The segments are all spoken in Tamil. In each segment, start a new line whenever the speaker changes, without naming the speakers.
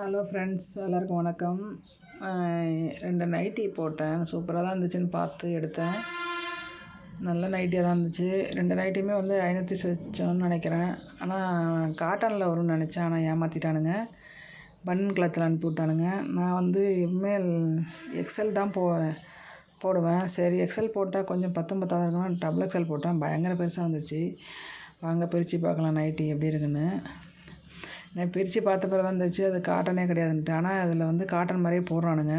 ஹலோ ஃப்ரெண்ட்ஸ் எல்லாருக்கும் வணக்கம். ரெண்டு நைட்டி போட்டேன். சூப்பராக தான் இருந்துச்சுன்னு பார்த்து எடுத்தேன். நல்ல நைட்டியாக தான் இருந்துச்சு. ரெண்டு நைட்டியுமே வந்து ஐநூற்றி சொச்சோன்னு நினைக்கிறேன். ஆனால் காட்டனில் வரும்னு நினச்சேன். ஆனால் ஏமாற்றிட்டானுங்க பன் கிளத்தில் அனுப்பி விட்டானுங்க நான் வந்து எப்பவுமே எக்ஸல் தான் போ போடுவேன். சரி எக்ஸல் போட்டால் கொஞ்சம் பத்தும் பத்தாவது இருக்கணும். டபுள் எக்ஸல் போட்டேன் பயங்கர பெருசாக வந்துச்சு வாங்க பிரித்து பார்க்கலாம் நைட்டி எப்படி இருக்குன்னு. நான் பிரித்து பார்த்த பிறகு தான் இருந்துச்சு அது காட்டனே கிடையாதுன்ட்டு. ஆனால் அதில் வந்து காட்டன் மாதிரியே போடுறானுங்க.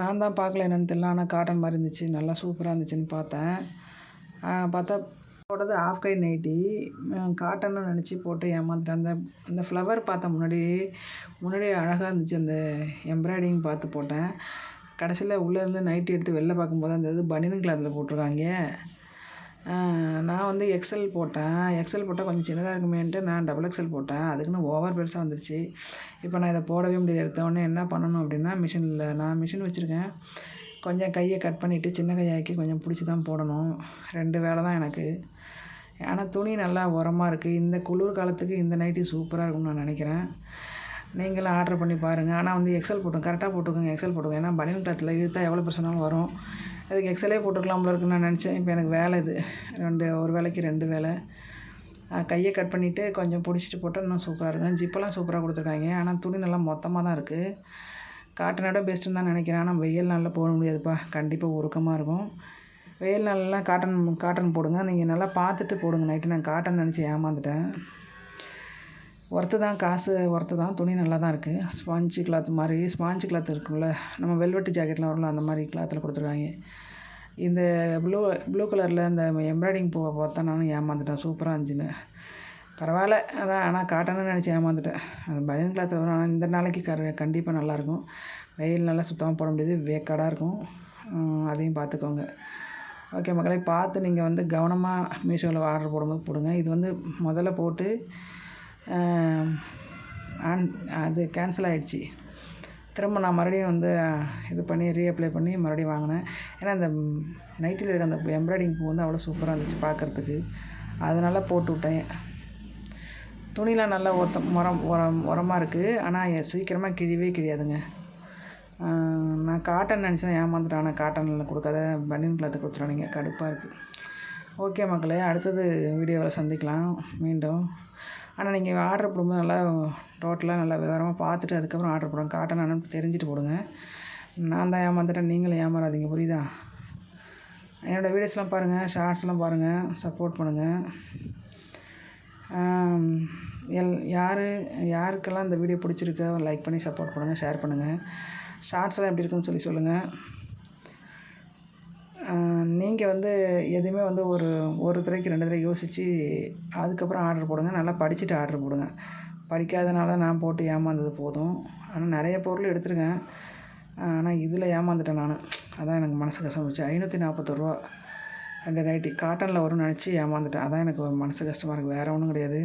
நான் தான் பார்க்கல என்னென்னு தெரியல. ஆனால் காட்டன் மாதிரி இருந்துச்சு. நல்லா சூப்பராக இருந்துச்சுன்னு பார்த்தேன். பார்த்தா போட்டது ஆஃப் கை நைட்டி. காட்டன்னு நினச்சி போட்டு ஏமாந்துட்டேன். அந்த அந்த ஃப்ளவர் பார்த்தேன் முன்னாடி முன்னாடி அழகாக இருந்துச்சு. அந்த எம்ப்ராய்டிங் பார்த்து போட்டேன். கடைசியில் உள்ளேருந்து நைட்டி எடுத்து வெளில பார்க்கும்போது அந்த இது பனியன் கிளாத்தில் போட்டிருக்காங்க. நான் வந்து எக்ஸல் போட்டேன். எக்ஸல் போட்டால் கொஞ்சம் சின்னதாக இருக்குமேன்ட்டு நான் டபுள் எக்ஸல் போட்டேன். அதுக்குன்னு ஓவர் பெருசாக வந்துருச்சு. இப்போ நான் இதை போடவே முடியாது எடுத்த உடனே என்ன பண்ணணும் அப்படின்னா மிஷினில் நான் மிஷின் வச்சுருக்கேன். கொஞ்சம் கையை கட் பண்ணிவிட்டு சின்ன கையாக்கி கொஞ்சம் பிடிச்சி தான் போடணும். ரெண்டு வேலை தான் எனக்கு. ஆனால் துணி நல்லா உரமாக இருக்குது இந்த குளிர் காலத்துக்கு இந்த நைட்டி சூப்பராக இருக்கும்னு நான் நினைக்கிறேன். நீங்களும் ஆர்டர் பண்ணி பாருங்கள் ஆனால் வந்து எக்ஸல் போட்டுங்க கரெக்டாக போட்டுக்கோங்க எக்ஸல் போட்டுக்கோங்க. ஏன்னா பனியன் கிளாத்தில் இழுத்தா எவ்வளோ பிரச்சனாலும் வரும். அதுக்கு எக்ஸலே போட்டுக்கலாம்ல இருக்குன்னு நான் நினச்சேன். இப்போ எனக்கு வேலை இது. ரெண்டு ஒரு வேலைக்கு ரெண்டு வேலை கையை கட் பண்ணிவிட்டு கொஞ்சம் பிடிச்சிட்டு போட்டால் இன்னும் சூப்பராக இருக்கும். ஜிப்பெல்லாம் சூப்பராக கொடுத்துருக்காங்க. ஆனால் துணி நல்லா மொத்தமாக தான் இருக்குது காட்டனோட பெஸ்ட்டுன்னு தான் நினைக்கிறேன். ஆனால் வெயில் நாளில் போட முடியாதுப்பா. கண்டிப்பாக உருக்கமாக இருக்கும். வெயில் நாள்லாம் காட்டன் காட்டன் போடுங்க. நீங்கள் நல்லா பார்த்துட்டு போடுங்க. நைட்டு நான் காட்டன் நினச்சி ஏமாந்துட்டேன். ஒர்த்து தான் காசு ஒர்த்து தான் துணி நல்லா தான் இருக்குது ஸ்பாஞ்சு கிளாத் மாதிரி ஸ்பாஞ்சு கிளாத் இருக்குல்ல நம்ம வெல்வெட்டு ஜாக்கெட்லாம் வரும்ல அந்த மாதிரி கிளாத்தில் கொடுத்துருக்காங்க. இந்த ப்ளூ ப்ளூ கலரில் இந்த எம்ப்ராய்டிங் பூவை பார்த்தா நானும் ஏமாந்துட்டேன். சூப்பராக இருந்துச்சுன்னு. பரவாயில்ல. அதான் ஆனால் காட்டணும்னு நினச்சி ஏமாந்துட்டேன். அது பனியன் கிளாத் வரும். ஆனால் இந்த நாளைக்கு கர கண்டிப்பாக நல்லாயிருக்கும் வெயில் நல்லா சுத்தமாக போட முடியாது. வேக்காடாக இருக்கும். அதையும் பார்த்துக்கோங்க ஓகே மக்களை பார்த்து நீங்கள் வந்து கவனமாக மீஷோவில் ஆர்டர் போடும்போது போடுங்க. இது வந்து முதல்ல போட்டு ஆன் அது கேன்சல் ஆகிடுச்சி திரும்ப நான் மறுபடியும் வந்து இது பண்ணி ரீஅப்ளை பண்ணி மறுபடியும் வாங்கினேன். ஏன்னா அந்த நைட்டில் இருக்க அந்த எம்ப்ராய்டிங் பூ வந்து அவ்வளோ சூப்பராக இருந்துச்சு பார்க்குறதுக்கு. அதனால போட்டு விட்டேன். துணிலாம் நல்லா ஒத்த உரம் உரம் உரமாக இருக்குது ஆனால் சீக்கிரமாக கிழிவே கிழியாதுங்க. நான் காட்டன் நினச்சேன் ஏமாந்துட்டேன். ஆனால் காட்டனில் கொடுக்காத பனியன் கிளாத்து கொடுத்துட்டானுங்க கடுப்பாக இருக்குது ஓகே மக்களே அடுத்தது வீடியோவில் சந்திக்கலாம். மீண்டும். ஆனால் நீங்கள் ஆர்டர் போடும்போது நல்லா டோட்டலாக நல்லா விவரமாக பார்த்துட்டு அதுக்கப்புறம் ஆர்டர் போடுங்க. காட்டன் அனுப்பி தெரிஞ்சுட்டு போடுங்க. நான் தான் ஏமாந்துட்டேன். நீங்களும் ஏமாறாதீங்க. புரியுதா? என்னோடய வீடியோஸ்லாம் பாருங்கள் ஷார்ட்ஸ்லாம் பாருங்கள் சப்போர்ட் பண்ணுங்கள் எல் யார் யாருக்கெல்லாம் இந்த வீடியோ பிடிச்சிருக்கோ லைக் பண்ணி சப்போர்ட் பண்ணுங்கள் ஷேர் பண்ணுங்கள் ஷார்ட்ஸ்லாம் எப்படி இருக்குன்னு சொல்லி சொல்லுங்கள் நீங்கள் வந்து எதுவுமே வந்து ஒரு ஒரு தடவைக்கு ரெண்டு தடவை யோசித்து அதுக்கப்புறம் ஆர்டர் போடுங்க. நல்லா படிச்சுட்டு ஆர்டர் போடுங்க. படிக்காதனால நான் போட்டு ஏமாந்தது போதும். ஆனால் நிறைய பொருள் எடுத்துருக்கேன் ஆனால் இதில் ஏமாந்துட்டேன் நான். அதான் எனக்கு மனசு கஷ்டம் ஐநூற்றி நாற்பத்தொருவா ரெண்டு நைட்டி காட்டனில் வரும்னு நினச்சி ஏமாந்துட்டேன். அதான் எனக்கு மனசு கஷ்டமாக இருக்குது வேறு ஒன்றும் கிடையாது.